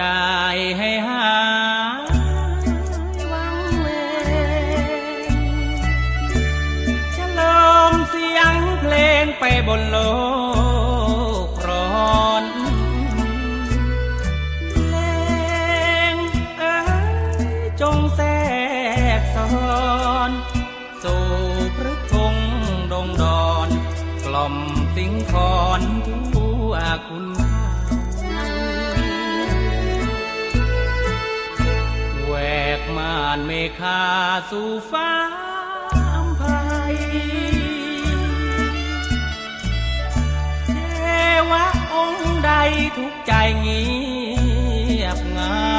ได้ให้หายวังเวงฉลมเสียงเพลงไปบนโลกร้อนเพลงเอ้ยจงแทรกซ้อนสู่พฤคงดงดอน กล่อมสิงคอนทั่านเมฆาสู่ฟ้าอำไพเทวะองค์ใดทุกใจเงียบเหงา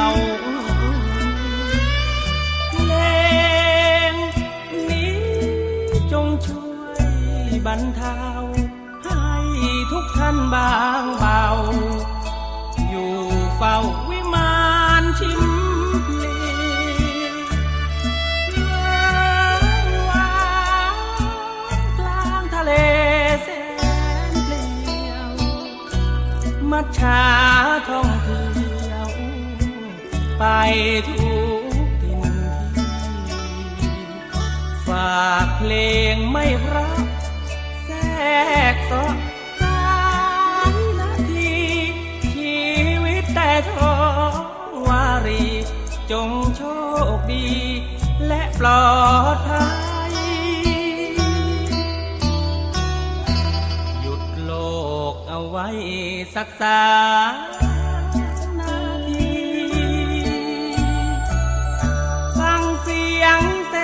เพลงนี้จงช่วยบรรเทาให้ทุกท่านบางเบา อยู่เฝ้า มัจฉาท่องเที่ยว ไปทุกทินที่ฝากเพลงไม่พราะแทรกซอสายนาทีชีวิตแต่ทองวารี จงโชคดี และปลอดภัย ไว้สักสานาทีฟังเสียงเส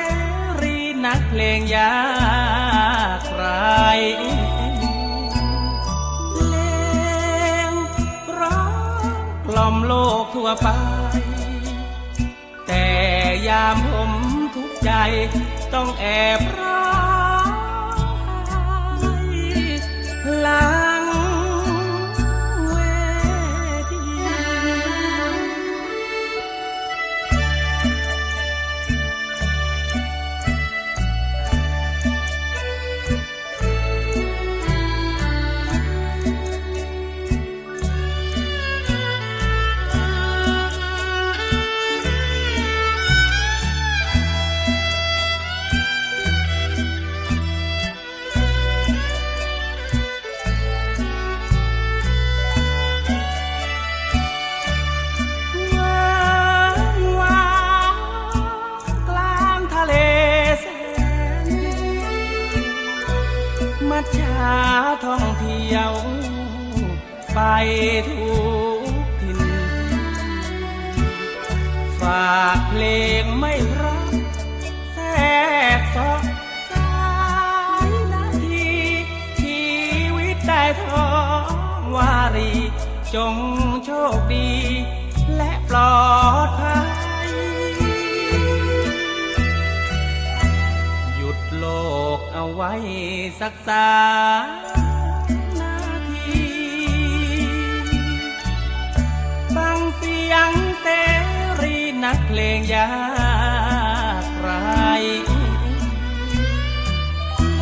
รีนักเพลงยากไรเลงร้องกล่อมโลกทั่วไป แต่ยามผมทุกใจต้องแอบร้ ที่ยว ไปทุกทิน ฝากเพลงไม่รักแทรกซอกสายนาทีชีวิตได้ทองวารี จงโชคดี และปลอดภัยหยุดโลกเอาไว้สักสามนา เพลงยากไรเพล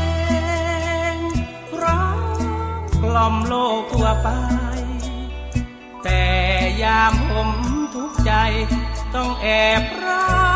งร้องกล่อมโลกทั่วไป แต่ยามผมทุกใจต้องแอบร้